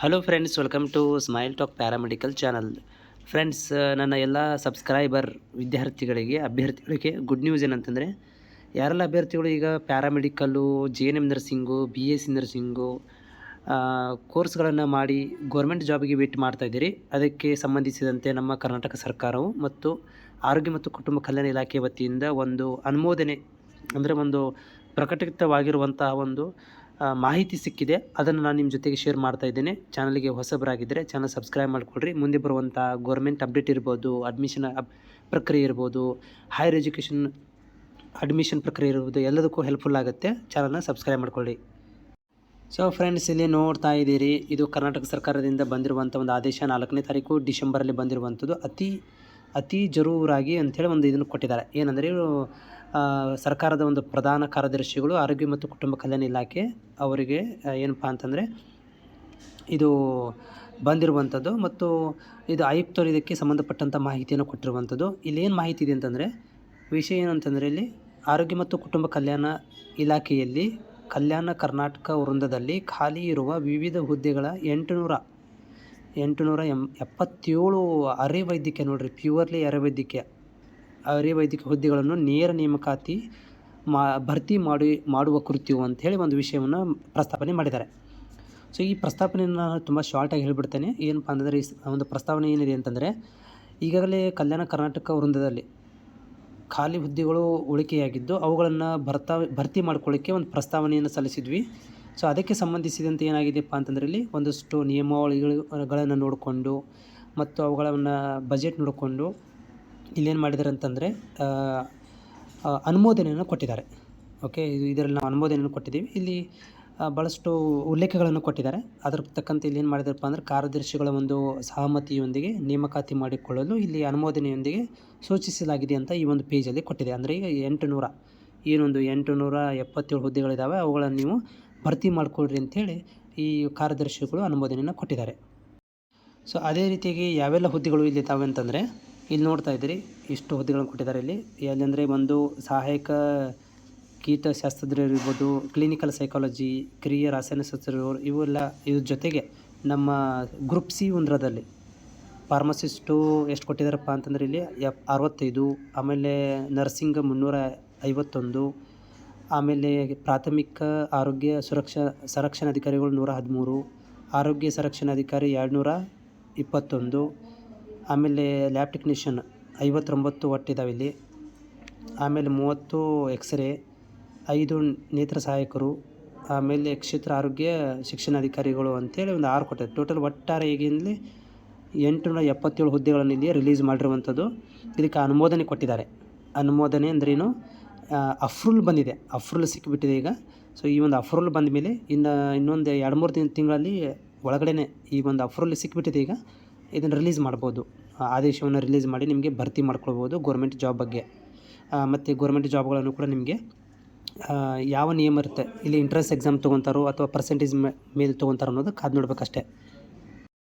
Hello friends welcome to smile talk paramedical channel friends ನನ್ನ ಎಲ್ಲ subscriber ವಿದ್ಯಾರ್ಥಿಗಳಿಗೆ, ಅಭ್ಯರ್ಥಿಗಳಿಗೆ ಗುಡ್ ನ್ಯೂಸ್ ಏನಂತಂದರೆ, ಯಾರೆಲ್ಲ ಅಭ್ಯರ್ಥಿಗಳು ಈಗ paramedical J N M nursing B S C nursing ಕೋರ್ಸ್ಗಳನ್ನು ಮಾಡಿ ಗೌರ್ಮೆಂಟ್ ಜಾಬಿಗೆ ವೇಟ್ ಮಾಡ್ತಾ ಇದ್ದೀರಿ. ಅದಕ್ಕೆ ಸಂಬಂಧಿಸಿದಂತೆ ನಮ್ಮ ಕರ್ನಾಟಕ ಸರ್ಕಾರವು ಮತ್ತು ಆರೋಗ್ಯ ಮತ್ತು ಕುಟುಂಬ ಕಲ್ಯಾಣ ಇಲಾಖೆ ವತಿಯಿಂದ ಒಂದು ಅನುಮೋದನೆ, ಅಂದರೆ ಒಂದು ಪ್ರಕಟಿತವಾಗಿರುವಂತಹ ಒಂದು ಮಾಹಿತಿ ಸಿಕ್ಕಿದೆ, ಅದನ್ನು ನಾನು ನಿಮ್ಮ ಜೊತೆಗೆ ಶೇರ್ ಮಾಡ್ತಾ ಇದ್ದೇನೆ. ಚಾನಲ್ಗೆ ಹೊಸಬರಾಗಿದ್ದರೆ ಚಾನಲ್ ಸಬ್ಸ್ಕ್ರೈಬ್ ಮಾಡಿಕೊಡ್ರಿ ಮುಂದೆ ಬರುವಂಥ ಗೌರ್ಮೆಂಟ್ ಅಪ್ಡೇಟ್ ಇರ್ಬೋದು ಅಡ್ಮಿಷನ್ ಪ್ರಕ್ರಿಯೆ ಇರ್ಬೋದು ಹೈಯರ್ ಎಜುಕೇಷನ್ ಅಡ್ಮಿಷನ್ ಪ್ರಕ್ರಿಯೆ ಇರ್ಬೋದು, ಎಲ್ಲದಕ್ಕೂ ಹೆಲ್ಪ್ಫುಲ್ ಆಗುತ್ತೆ. ಚಾನಲ್ನ ಸಬ್ಸ್ಕ್ರೈಬ್ ಮಾಡ್ಕೊಳ್ಳಿ ಸೊ ಫ್ರೆಂಡ್ಸ್ ಇಲ್ಲಿ ನೋಡ್ತಾ ಇದ್ದೀರಿ, ಇದು ಕರ್ನಾಟಕ ಸರ್ಕಾರದಿಂದ ಬಂದಿರುವಂಥ ಒಂದು ಆದೇಶ. ನಾಲ್ಕನೇ ತಾರೀಕು ಡಿಸೆಂಬರಲ್ಲಿ ಬಂದಿರುವಂಥದ್ದು. ಅತಿ ಅತಿ ಜರೂರಾಗಿ ಅಂಥೇಳಿ ಒಂದು ಇದನ್ನು ಕೊಟ್ಟಿದ್ದಾರೆ. ಏನಂದರೆ ಸರ್ಕಾರದ ಒಂದು ಪ್ರಧಾನ ಕಾರ್ಯದರ್ಶಿಗಳು, ಆರೋಗ್ಯ ಮತ್ತು ಕುಟುಂಬ ಕಲ್ಯಾಣ ಇಲಾಖೆ ಅವರಿಗೆ ಏನಪ್ಪ ಅಂತಂದರೆ ಇದು ಬಂದಿರುವಂಥದ್ದು ಮತ್ತು ಇದು ಆಯುಕ್ತರು ಇದಕ್ಕೆ ಸಂಬಂಧಪಟ್ಟಂಥ ಮಾಹಿತಿಯನ್ನು ಕೊಟ್ಟಿರುವಂಥದ್ದು. ಇಲ್ಲಿ ಏನು ಮಾಹಿತಿ ಇದೆ ಅಂತಂದರೆ, ವಿಷಯ ಏನಂತಂದರೆ ಇಲ್ಲಿ ಆರೋಗ್ಯ ಮತ್ತು ಕುಟುಂಬ ಕಲ್ಯಾಣ ಇಲಾಖೆಯಲ್ಲಿ ಕಲ್ಯಾಣ ಕರ್ನಾಟಕ ವೃಂದದಲ್ಲಿ ಖಾಲಿ ಇರುವ ವಿವಿಧ ಹುದ್ದೆಗಳ ಎಂಟುನೂರ ಎಂಟುನೂರ ಎಂ, ಎಪ್ಪತ್ತೇಳು ಅರೆ ವೈದ್ಯಕೀಯ ನೋಡಿರಿ ಪ್ಯೂರ್ಲಿ ಅರೆ ವೈದ್ಯಕೀಯ ಅರೆ ವೈದ್ಯಕೀಯ ಹುದ್ದೆಗಳನ್ನು ನೇರ ನೇಮಕಾತಿ ಮಾ, ಭರ್ತಿ ಮಾಡಿ, ಮಾಡುವ ಕುರಿತು ಅಂಥೇಳಿ ಒಂದು ವಿಷಯವನ್ನು ಪ್ರಸ್ತಾಪನೆ ಮಾಡಿದ್ದಾರೆ. ಸೊ ಈ ಪ್ರಸ್ತಾಪನೆಯನ್ನು ನಾನು ತುಂಬ ಶಾರ್ಟಾಗಿ ಹೇಳಿಬಿಡ್ತೇನೆ. ಏನಪ್ಪ ಅಂತಂದರೆ, ಈ ಒಂದು ಪ್ರಸ್ತಾವನೆ ಏನಿದೆ ಅಂತಂದರೆ, ಈಗಾಗಲೇ ಕಲ್ಯಾಣ ಕರ್ನಾಟಕ ವೃಂದದಲ್ಲಿ ಖಾಲಿ ಹುದ್ದೆಗಳು ಉಳಿಕೆಯಾಗಿದ್ದು, ಅವುಗಳನ್ನು ಭರ್ತಾ, ಭರ್ತಿ ಮಾಡ್ಕೊಳ್ಳಿಕ್ಕೆ ಒಂದು ಪ್ರಸ್ತಾವನೆಯನ್ನು ಸಲ್ಲಿಸಿದ್ವಿ. ಸೊ ಅದಕ್ಕೆ ಸಂಬಂಧಿಸಿದಂತೆ ಏನಾಗಿದೆಯಪ್ಪ ಅಂತಂದರೆ ಇಲ್ಲಿ ಒಂದಷ್ಟು ನಿಯಮಾವಳಿಗಳನ್ನು ನೋಡಿಕೊಂಡು ಮತ್ತು ಅವುಗಳನ್ನು ಬಜೆಟ್ ನೋಡಿಕೊಂಡು ಇಲ್ಲೇನು ಮಾಡಿದ್ದಾರೆ ಅಂತಂದರೆ ಅನುಮೋದನೆಯನ್ನು ಕೊಟ್ಟಿದ್ದಾರೆ. ಓಕೆ ಇದು ಇದರಲ್ಲಿ ನಾವು ಅನುಮೋದನೆಯನ್ನು ಕೊಟ್ಟಿದ್ದೀವಿ. ಇಲ್ಲಿ ಭಾಳಷ್ಟು ಉಲ್ಲೇಖಗಳನ್ನು ಕೊಟ್ಟಿದ್ದಾರೆ. ಅದರ ತಕ್ಕಂತೆ ಇಲ್ಲಿ ಏನು ಮಾಡಿದಾರಪ್ಪ ಅಂದರೆ ಕಾರ್ಯದರ್ಶಿಗಳ ಒಂದು ಸಹಮತಿಯೊಂದಿಗೆ ನೇಮಕಾತಿ ಮಾಡಿಕೊಳ್ಳಲು ಇಲ್ಲಿ ಅನುಮೋದನೆಯೊಂದಿಗೆ ಸೂಚಿಸಲಾಗಿದೆ ಅಂತ ಈ ಒಂದು ಪೇಜಲ್ಲಿ ಕೊಟ್ಟಿದೆ. ಅಂದರೆ ಈಗ ಎಂಟು ನೂರ ಏನೊಂದು ಎಂಟು ನೂರ ಎಪ್ಪತ್ತೇಳು ಹುದ್ದೆಗಳಿದ್ದಾವೆ ಅವುಗಳನ್ನು ನೀವು ಭರ್ತಿ ಮಾಡಿಕೊಡ್ರಿ ಅಂಥೇಳಿ ಈ ಕಾರ್ಯದರ್ಶಿಗಳು ಅನುಮೋದನೆಯನ್ನು ಕೊಟ್ಟಿದ್ದಾರೆ. ಸೊ ಅದೇ ರೀತಿಯಾಗಿ ಯಾವೆಲ್ಲ ಹುದ್ದೆಗಳು ಇಲ್ಲಿ ಇದ್ದಾವೆ ಅಂತಂದರೆ, ಇಲ್ಲಿ ನೋಡ್ತಾ ಇದ್ದೀರಿ, ಇಷ್ಟು ಹುದ್ದೆಗಳನ್ನು ಕೊಟ್ಟಿದ್ದಾರೆ ಇಲ್ಲಿ. ಎಲ್ಲಂದರೆ ಒಂದು ಸಹಾಯಕ ಕೀಟಶಾಸ್ತ್ರಜ್ಞರು ಇರ್ಬೋದು ಕ್ಲಿನಿಕಲ್ ಸೈಕಾಲಜಿ ಕಿರಿಯ ರಾಸಾಯನಶಾಸ್ತ್ರಜ್ಞರು ಇವೆಲ್ಲ ಇದ್ರ ಜೊತೆಗೆ ನಮ್ಮ ಗ್ರೂಪ್ ಸಿ ಒಂದರದಲ್ಲಿ ಫಾರ್ಮಸಿಸ್ಟು ಎಷ್ಟು ಕೊಟ್ಟಿದ್ದಾರಪ್ಪ ಅಂತಂದರೆ ಇಲ್ಲಿ ಎಪ್ ಅರವತ್ತೈದು, ಆಮೇಲೆ ನರ್ಸಿಂಗ್ ಮುನ್ನೂರ ಐವತ್ತೊಂದು ಆಮೇಲೆ ಪ್ರಾಥಮಿಕ ಆರೋಗ್ಯ ಸುರಕ್ಷಾ ಸಂರಕ್ಷಣಾಧಿಕಾರಿಗಳು ನೂರ ಹದಿಮೂರು, ಆರೋಗ್ಯ ಸಂರಕ್ಷಣಾಧಿಕಾರಿ ಎರಡುನೂರ ಇಪ್ಪತ್ತೊಂದು, ಆಮೇಲೆ ಲ್ಯಾಬ್ ಟೆಕ್ನಿಷಿಯನ್ ಐವತ್ತೊಂಬತ್ತು ಒಟ್ಟಿದ್ದಾವೆ ಇಲ್ಲಿ ಆಮೇಲೆ ಮೂವತ್ತು ಎಕ್ಸ್ರೇ, ಐದು ನೇತ್ರ ಸಹಾಯಕರು, ಆಮೇಲೆ ಕ್ಷೇತ್ರ ಆರೋಗ್ಯ ಶಿಕ್ಷಣಾಧಿಕಾರಿಗಳು ಅಂತೇಳಿ ಒಂದು ಆರು ಕೊಟ್ಟಿದೆ ಟೋಟಲ್ ಒಟ್ಟಾರೆ ಈಗಿಂದಲೇ ಎಂಟುನೂರ ಎಪ್ಪತ್ತೇಳು ಹುದ್ದೆಗಳನ್ನು ಇಲ್ಲಿ ರಿಲೀಸ್ ಮಾಡಿರುವಂಥದ್ದು ಇದಕ್ಕೆ ಅನುಮೋದನೆ ಕೊಟ್ಟಿದ್ದಾರೆ. ಅನುಮೋದನೆ ಅಂದ್ರೇನು? ಅಫ್ರೂಲ್ ಬಂದಿದೆ. ಅಫ್ರುಲ್ ಸಿಕ್ಕಿಬಿಟ್ಟಿದೆ ಈಗ. ಸೊ ಈ ಒಂದು ಅಫ್ರುಲ್ ಬಂದ ಮೇಲೆ ಇನ್ನು ಇನ್ನೊಂದು ಎರಡು ಮೂರು ದಿನ ತಿಂಗಳಲ್ಲಿ ಒಳಗಡೆನೆ ಈ ಒಂದು ಅಫ್ರುಲ್ ಸಿಕ್ಕಿಬಿಟ್ಟಿದೆ ಈಗ. ಇದನ್ನು ರಿಲೀಸ್ ಮಾಡ್ಬೋದು. ಆದೇಶವನ್ನು ರಿಲೀಸ್ ಮಾಡಿ ನಿಮಗೆ ಭರ್ತಿ ಮಾಡ್ಕೊಳ್ಬೋದು ಗೌರ್ಮೆಂಟ್ ಜಾಬ್ ಬಗ್ಗೆ. ಮತ್ತು ಗೌರ್ಮೆಂಟ್ ಜಾಬ್ಗಳನ್ನು ಕೂಡ ನಿಮಗೆ ಯಾವ ನಿಯಮ ಇರುತ್ತೆ, ಇಲ್ಲಿ ಇಂಟ್ರೆನ್ಸ್ ಎಕ್ಸಾಮ್ ತೊಗೊತಾರೋ ಅಥವಾ ಪರ್ಸೆಂಟೇಜ್ ಮೇಲೆ ತೊಗೊತಾರೋ ಅನ್ನೋದು ಕಾದು ನೋಡ್ಬೇಕಷ್ಟೇ.